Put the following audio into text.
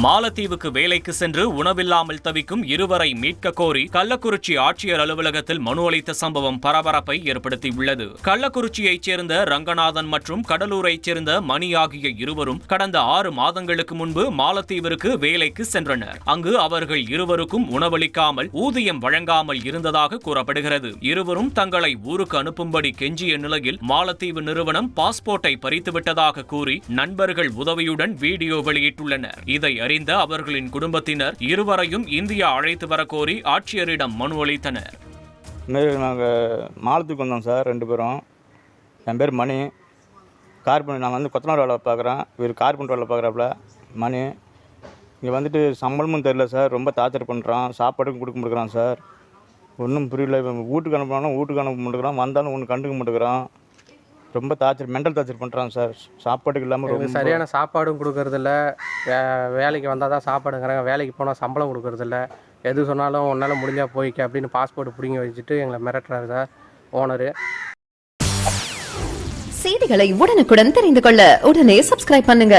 மாலத்தீவுக்கு வேலைக்கு சென்று உணவில்லாமல் தவிக்கும் இருவரை மீட்க கோரி கள்ளக்குறிச்சி ஆட்சியர் அலுவலகத்தில் மனு அளித்த சம்பவம் பரபரப்பை ஏற்படுத்தியுள்ளது. கள்ளக்குறிச்சியைச் சேர்ந்த ரங்கநாதன் மற்றும் கடலூரைச் சேர்ந்த மணி ஆகிய இருவரும் கடந்த ஆறு மாதங்களுக்கு முன்பு மாலத்தீவிற்கு வேலைக்கு சென்றனர். அங்கு அவர்கள் இருவருக்கும் உணவளிக்காமல் ஊதியம் வழங்காமல் இருந்ததாக கூறப்படுகிறது. இருவரும் தங்களை ஊருக்கு அனுப்பும்படி கெஞ்சிய நிலையில் மாலத்தீவு நிறுவனம் பாஸ்போர்ட்டை பறித்துவிட்டதாக கூறி நண்பர்கள் உதவியுடன் வீடியோ வெளியிட்டுள்ளனர். இதை அறிந்த அவர்களின் குடும்பத்தினர் இருவரையும் இந்தியா அழைத்து வர கோரி ஆட்சியரிடம் மனு அளித்தனர். நாங்கள் மாலத்துக்கு வந்தோம் சார் ரெண்டு பேரும். என் பேர் மணி. கார்பன் நான் வந்து கொத்தனார் வேலை பார்க்குறேன் இவர் கார்பன் வேலை பார்க்குறாப்புல மணி. இங்கே வந்துட்டு சம்பளமும் தெரில சார் ரொம்ப டார்ச்சர் பண்ணுறான் சாப்பாடுக்கும் கொடுக்க மாட்டேங்கிறான் சார். ஒன்றும் புரியல. இவன் வீட்டுக்கு அனுப்பினாலும் வீட்டுக்கு அனுப்ப மாட்டேங்கிறான். வந்தாலும் ஒன்று கண்டுக்க மாட்டேங்கிறான். ரொம்ப டார்ச்சர் மென்டல் டார்ச்சர் பண்ணுறான் சார் சாப்பாட்டுக்கு இல்லாமல் ரொம்ப சரியான சாப்பாடும் கொடுக்கறதில்ல. வே வேலைக்கு வந்தால் தான் சாப்பாடுங்கிறாங்க. வேலைக்கு போனால் சம்பளம் கொடுக்கறதில்ல. எது சொன்னாலும் உன்னால் முடிஞ்சால் போய்க்க அப்படின்னு பாஸ்போர்ட் பிடிங்கி வச்சுட்டு எங்களை மிரட்டுறாரு சார் ஓனரு செய்திகளை உடனுக்குடன் தெரிந்து கொள்ள உடனே சப்ஸ்கிரைப் பண்ணுங்க.